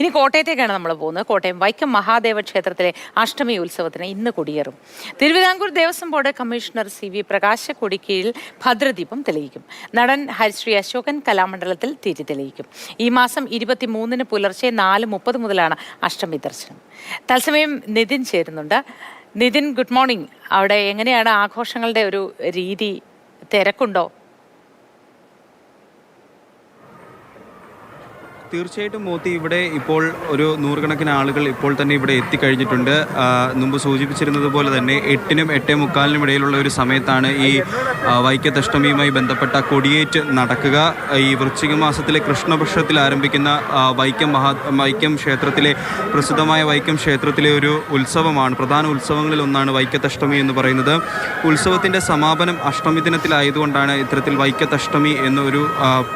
ഇനി കോട്ടയത്തേക്കാണ് നമ്മൾ പോകുന്നത്. കോട്ടയം വൈക്കം മഹാദേവ ക്ഷേത്രത്തിലെ അഷ്ടമി ഉത്സവത്തിന് ഇന്ന് കൊടിയേറും. Travancore Devaswom board commissioner C V Prakash കൊടിക്കീഴിൽ ഭദ്രദീപം തെളിയിക്കും. നടൻ ഹരിശ്രീ അശോകൻ കലാമണ്ഡലത്തിൽ തിരി തെളിയിക്കും. ഈ മാസം ഇരുപത്തി മൂന്നിന് പുലർച്ചെ നാല് മുപ്പത് മുതലാണ് അഷ്ടമി ദർശനം. തത്സമയം നിതിൻ ചേരുന്നുണ്ട്. Nitin good morning. അവിടെ എങ്ങനെയാണ് ആഘോഷങ്ങളുടെ ഒരു രീതി തിരക്കുണ്ടോ? തീർച്ചയായിട്ടും മോത്തി ഇവിടെ ഇപ്പോൾ ഒരു നൂറുകണക്കിന് ആളുകൾ ഇപ്പോൾ തന്നെ ഇവിടെ എത്തിക്കഴിഞ്ഞിട്ടുണ്ട്. മുമ്പ് സൂചിപ്പിച്ചിരുന്നത് പോലെ തന്നെ എട്ടിനും എട്ടേ മുക്കാലിനും ഇടയിലുള്ള ഒരു സമയത്താണ് ഈ വൈക്കത്തഷ്ടമിയുമായി ബന്ധപ്പെട്ട കൊടിയേറ്റ് നടക്കുക. ഈ വൃശ്ചിക മാസത്തിലെ കൃഷ്ണപക്ഷത്തിൽ ആരംഭിക്കുന്ന വൈക്കം മഹാ വൈക്കം ക്ഷേത്രത്തിലെ പ്രസിദ്ധമായ വൈക്കം ക്ഷേത്രത്തിലെ ഒരു ഉത്സവമാണ്. പ്രധാന ഉത്സവങ്ങളിൽ ഒന്നാണ് വൈക്കത്തഷ്ടമി എന്ന് പറയുന്നത്. ഉത്സവത്തിന്റെ സമാപനം അഷ്ടമി ദിനത്തിലായതുകൊണ്ടാണ് ഇത്തരത്തിൽ വൈക്കത്തഷ്ടമി എന്നൊരു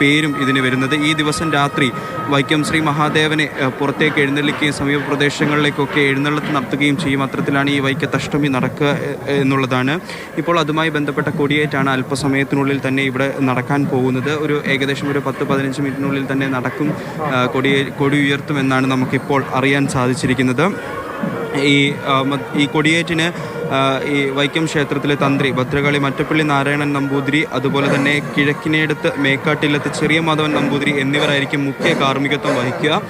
പേരും ഇതിന് വരുന്നത്. ഈ ദിവസം രാത്രി വൈക്കം ശ്രീ മഹാദേവനെ പുറത്തേക്ക് എഴുന്നള്ളിക്കുകയും സമീപ പ്രദേശങ്ങളിലേക്കൊക്കെ എഴുന്നള്ളത്ത് നടത്തുകയും ചെയ്യും. അത്തരത്തിലാണ് ഈ വൈക്കത്തഷ്ടമി നടക്കുക എന്നുള്ളതാണ്. ഇപ്പോൾ അതുമായി ബന്ധപ്പെട്ട കൊടിയേറ്റാണ് അല്പസമയത്തിനുള്ളിൽ തന്നെ ഇവിടെ നടക്കാൻ പോകുന്നത്. ഒരു ഏകദേശം ഒരു പത്ത് പതിനഞ്ച് മിനിറ്റിനുള്ളിൽ തന്നെ നടക്കും കൊടിയേ കൊടി ഉയർത്തുമെന്നാണ് നമുക്കിപ്പോൾ അറിയാൻ സാധിച്ചിരിക്കുന്നത്. ഈ ഈ കൊടിയേറ്റിന് ഈ വൈക്കം ക്ഷേത്രത്തിലെ തന്ത്രി ഭദ്രകാളി മറ്റപ്പള്ളി നാരായണൻ നമ്പൂതിരി അതുപോലെ തന്നെ കിഴക്കിനടുത്ത് മേക്കാട്ടില്ലത്ത് ചെറിയ മാധവൻ നമ്പൂതിരി എന്നിവരായിരിക്കും മുഖ്യ കാർമ്മികത്വം വഹിക്കുക.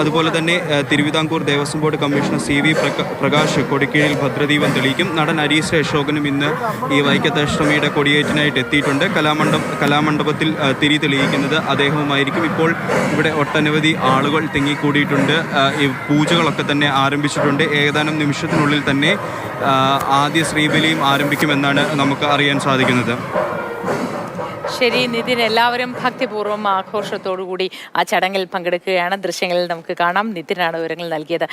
അതുപോലെ തന്നെ Travancore Devaswom board commissioner C V Prakash കൊടിക്കീഴിൽ ഭദ്രദീപം തെളിയിക്കും. നടൻ അരീശ് അശോകനും ഇന്ന് ഈ വൈക്കത്തഷ്ടമിയുടെ കൊടിയേറ്റിനായിട്ട് എത്തിയിട്ടുണ്ട്. കലാമണ്ഡപ കലാമണ്ഡപത്തിൽ തിരി തെളിയിക്കുന്നത് അദ്ദേഹവുമായിരിക്കും. ഇപ്പോൾ ഇവിടെ ഒട്ടനവധി ആളുകൾ തിങ്ങിക്കൂടിയിട്ടുണ്ട്. ഈ പൂജകളൊക്കെ തന്നെ ആരംഭിച്ചിട്ടുണ്ട്. ഏതാനും നിമിഷത്തിനുള്ളിൽ തന്നെ ആദ്യ ശ്രീബലിയും ആരംഭിക്കുമെന്നാണ് നമുക്ക് അറിയാൻ സാധിക്കുന്നത്. ശരി നിതിൻ എല്ലാവരും ഭക്തിപൂർവം ആഘോഷത്തോടു കൂടി ആ ചടങ്ങിൽ പങ്കെടുക്കുകയാണ്. ദൃശ്യങ്ങളിൽ നമുക്ക് കാണാം. നിതിനാണ് വിവരങ്ങൾ നൽകിയത്.